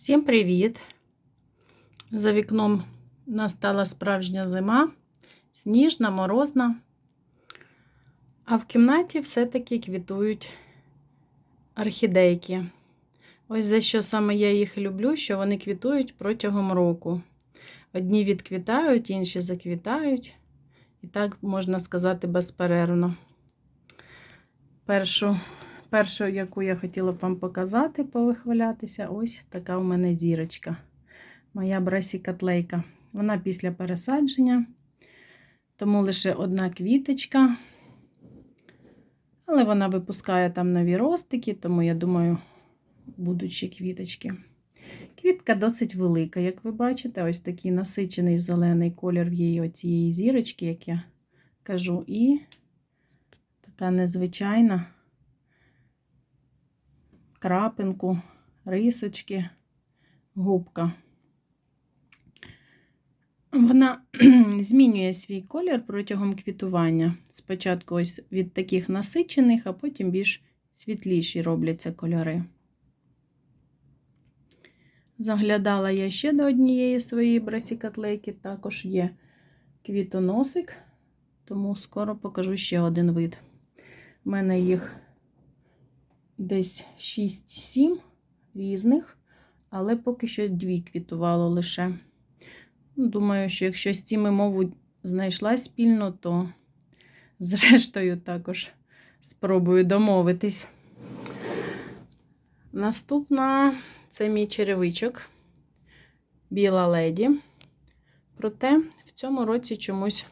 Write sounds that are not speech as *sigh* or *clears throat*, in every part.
Всім привіт! За вікном настала справжня зима, сніжна, морозна, а в кімнаті все-таки квітують орхідейки. Ось за що саме я їх люблю, що вони квітують протягом року. Одні відквітають, інші заквітають. І так можна сказати безперервно. Першу Першу, яку я хотіла б вам показати, повихвалятися, ось така у мене зірочка. Моя брасікатлейка. Вона після пересадження, тому лише одна квіточка. Але вона випускає там нові ростики, тому, я думаю, будуть ще квіточки. Квітка досить велика, як ви бачите, ось такий насичений зелений колір в її оцієї зірочки, як я кажу, і така незвичайна крапинку, рисочки, губка. Вона *clears throat* змінює свій колір протягом квітування. Спочатку ось від таких насичених, а потім більш світліші робляться кольори. Заглядала я ще до однієї своєї брасікатлейки, також є квітоносик, тому скоро покажу ще один вид. У мене їх десь 6-7 різних, але поки що дві квітувало лише. Ну, Думаю, що якщо з цими мову знайшла спільно, то зрештою також спробую домовитись. Наступна це мій черевичок, біла леді. Проте в цьому році чомусь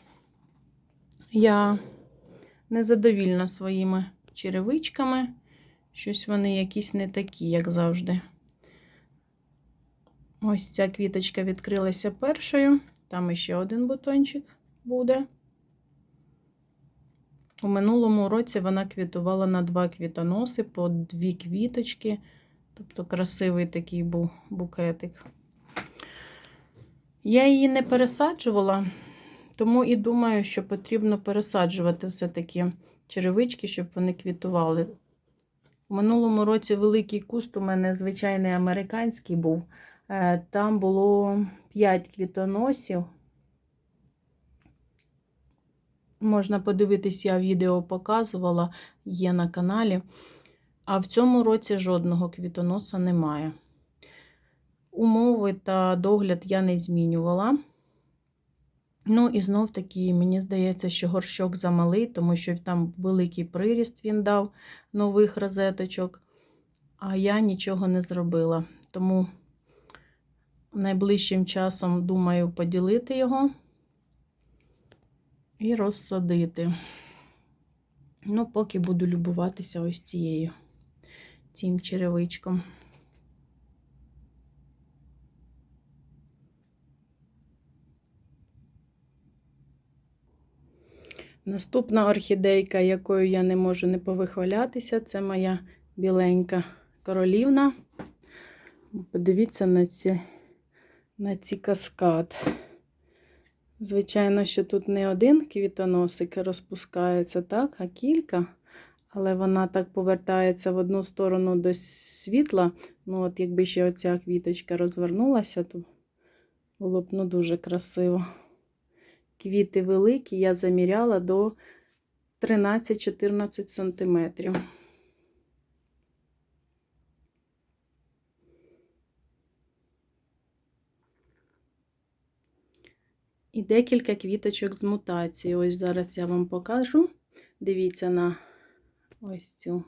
я незадовільна своїми черевичками. Щось вони якісь не такі, як завжди. Ось ця квіточка відкрилася першою. Там ще один бутончик буде. У минулому році вона квітувала на два квітоноси по дві квіточки. Тобто красивий такий був букетик. Я її не пересаджувала, тому і думаю, що потрібно пересаджувати все-таки черевички, щоб вони квітували. У минулому році великий куст у мене звичайний американський був. Е, там було 5 квітоносів. Можна подивитись, я відео показувала, є на каналі. А в цьому році жодного квітоноса немає. Умови та догляд я не змінювала. Ну, і знов таки, мені здається, що горщок замалий, тому що там великий приріст він дав нових розеточок, а я нічого не зробила. Тому найближчим часом думаю поділити його і розсадити. Ну, поки буду любуватися ось цією, цим черевичком. Наступна орхідейка, якою я не можу не повихвалятися, це моя біленька королівна. Подивіться на ці, на ці каскад. Звичайно, що тут не один квітоносик розпускається, так, а кілька. Але вона так повертається в одну сторону до світла. Ну, от якби ще оця квіточка розвернулася, то було б ну, дуже красиво. Квіти великі, я заміряла до 13-14 сантиметрів. І декілька квіточок з мутації. Ось зараз я вам покажу. Дивіться на ось цю,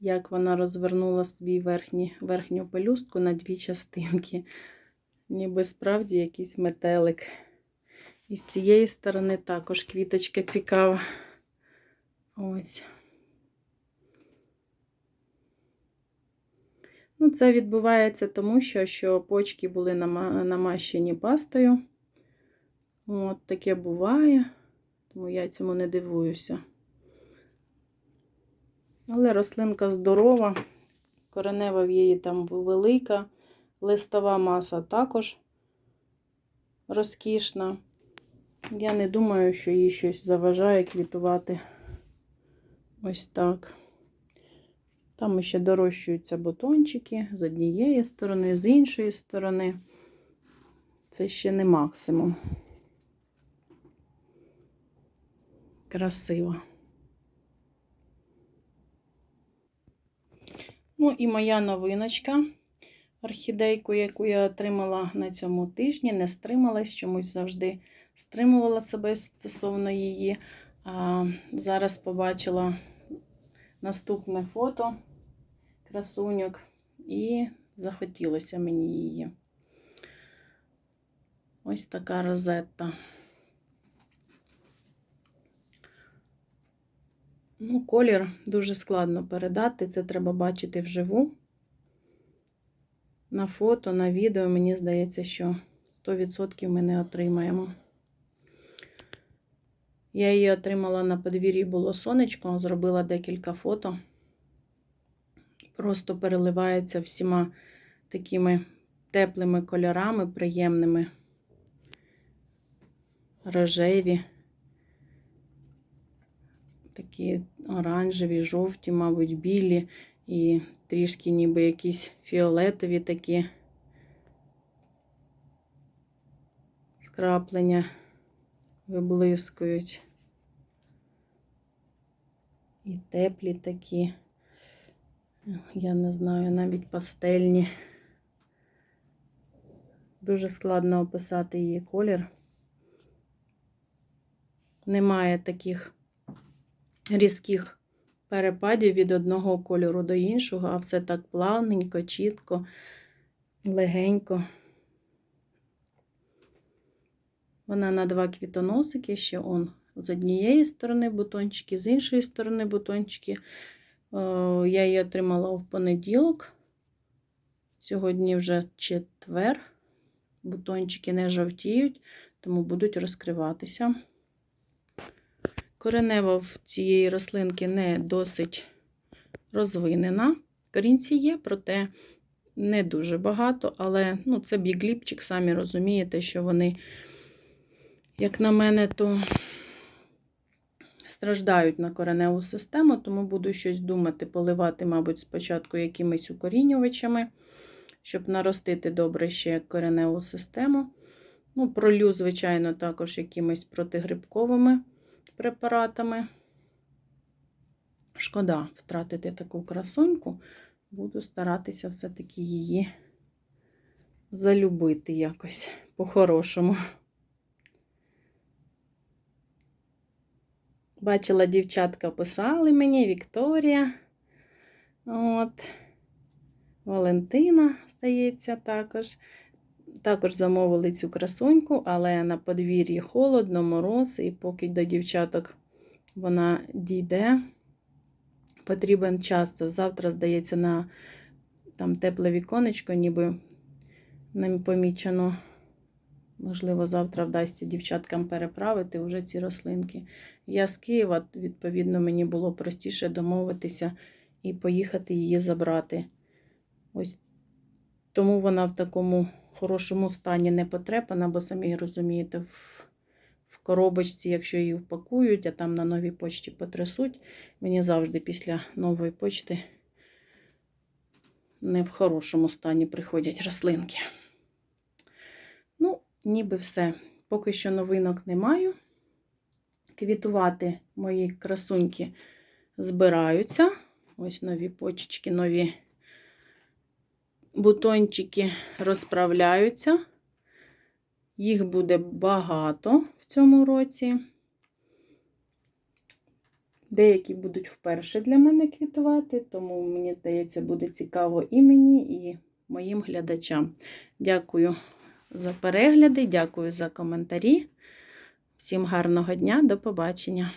як вона розвернула свій верхній, верхню пелюстку на дві частинки ніби справді якийсь метелик. І з цієї сторони також квіточка цікава. Ось. Ну, це відбувається тому, що що почки були намащені пастою. От таке буває, тому я цьому не дивуюся. Але рослинка здорова, коренева в її там велика. Листова маса також розкішна. Я не думаю, що їй щось заважає квітувати ось так. Там ще дорощуються бутончики з однієї сторони, з іншої сторони. Це ще не максимум. Красиво. Ну і моя новиночка. Орхідейку, яку я отримала на цьому тижні, не стрималась, чомусь завжди стримувала себе стосовно її. А зараз побачила наступне фото красуньок, і захотілося мені її. Ось така розетта. Ну, колір дуже складно передати, це треба бачити вживу. На фото, на відео, мені здається, що 100% ми не отримаємо. Я її отримала на подвір'ї було сонечко, зробила декілька фото. Просто переливається всіма такими теплими кольорами, приємними, рожеві, такі оранжеві, жовті, мабуть, білі і трішки ніби якісь фіолетові такі вкраплення виблискують. І теплі такі, я не знаю, навіть пастельні. Дуже складно описати її колір. Немає таких різких перепадів від одного кольору до іншого, а все так плавненько, чітко, легенько. Вона на два квітоносики, ще он з однієї сторони бутончики, з іншої сторони бутончики. Я її отримала в понеділок. Сьогодні вже четвер. Бутончики не жовтіють, тому будуть розкриватися. Коренева в цієї рослинки не досить розвинена. Корінці є, проте не дуже багато, але ну, це бігліпчик, самі розумієте, що вони, як на мене, то страждають на кореневу систему, тому буду щось думати, поливати, мабуть, спочатку якимись укорінювачами, щоб наростити добре ще кореневу систему. Ну, пролю, звичайно, також якимись протигрибковими препаратами. Шкода втратити таку красуньку, буду старатися все-таки її залюбити якось по-хорошому. Бачила, дівчатка писали мені, Вікторія. От. Валентина, здається, також. Також замовили цю красуньку, але на подвір'ї холодно, мороз, і поки до дівчаток вона дійде, потрібен час. Завтра, здається, на там тепле віконечко, ніби не помічено. Можливо, завтра вдасться дівчаткам переправити вже ці рослинки. Я з Києва, відповідно, мені було простіше домовитися і поїхати її забрати. Ось тому вона в такому хорошому стані не потрепана, бо самі розумієте, в, коробочці, якщо її впакують, а там на новій почті потрясуть, мені завжди після нової почти не в хорошому стані приходять рослинки. Ну, ніби все. Поки що новинок не маю. Квітувати мої красуньки збираються. Ось нові почечки, нові бутончики розправляються. Їх буде багато в цьому році. Деякі будуть вперше для мене квітувати, тому, мені здається, буде цікаво і мені, і моїм глядачам. Дякую за перегляди, дякую за коментарі. Всім гарного дня, до побачення!